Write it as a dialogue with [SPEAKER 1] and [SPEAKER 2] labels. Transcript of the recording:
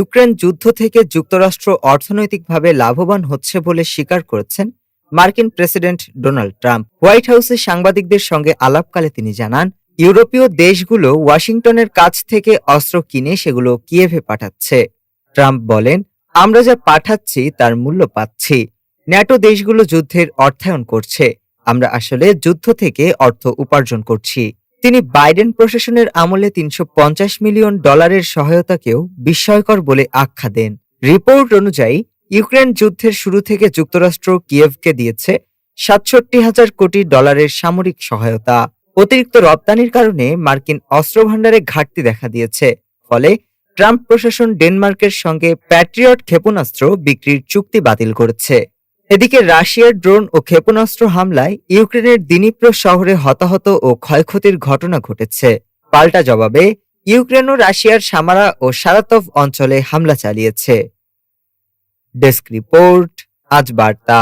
[SPEAKER 1] Ukraine যুদ্ধ থেকে যুক্তরাষ্ট্র অর্থনৈতিকভাবে লাভবান হচ্ছে বলে স্বীকার করেছেন মার্কিন প্রেসিডেন্ট ডোনাল্ড ট্রাম্প। হোয়াইট হাউসে সাংবাদিকদের সঙ্গে আলাপকালে তিনি জানান, ইউরোপীয় দেশগুলো ওয়াশিংটনের কাছ থেকে অস্ত্র কিনে সেগুলো কিয়েভে পাঠাচ্ছে। ট্রাম্প বলেন, আমরা যা পাঠাচ্ছি তার মূল্য পাচ্ছি। ন্যাটো দেশগুলো যুদ্ধের অর্থায়ন করছে। আমরা আসলে যুদ্ধ থেকে অর্থ উপার্জন করছি। তিনি বাইডেন প্রশাসনের আমলে তিনশো পঞ্চাশ মিলিয়ন ডলারের সহায়তাকেও বিস্ময়কর বলে আখ্যা দেন। রিপোর্ট অনুযায়ী, ইউক্রেন যুদ্ধের শুরু থেকে যুক্তরাষ্ট্র কিয়েভকে দিয়েছে সাতষট্টি হাজার কোটি ডলারের সামরিক সহায়তা। অতিরিক্ত রপ্তানির কারণে মার্কিন অস্ত্র ভাণ্ডারে ঘাটতি দেখা দিয়েছে। ফলে ট্রাম্প প্রশাসন ডেনমার্কের সঙ্গে প্যাট্রিয়ট ক্ষেপণাস্ত্র বিক্রির চুক্তি বাতিল করেছে। এদিকে রাশিয়ার ড্রোন ও ক্ষেপণাস্ত্র হামলায় ইউক্রেনের দিনীপ্র শহরে হতাহত ও ক্ষয়ক্ষতির ঘটনা ঘটেছে। পাল্টা জবাবে ইউক্রেন ও রাশিয়ার সামারা ও সারাতভ অঞ্চলে হামলা চালিয়েছে। ডেস্ক রিপোর্ট, আজ বার্তা।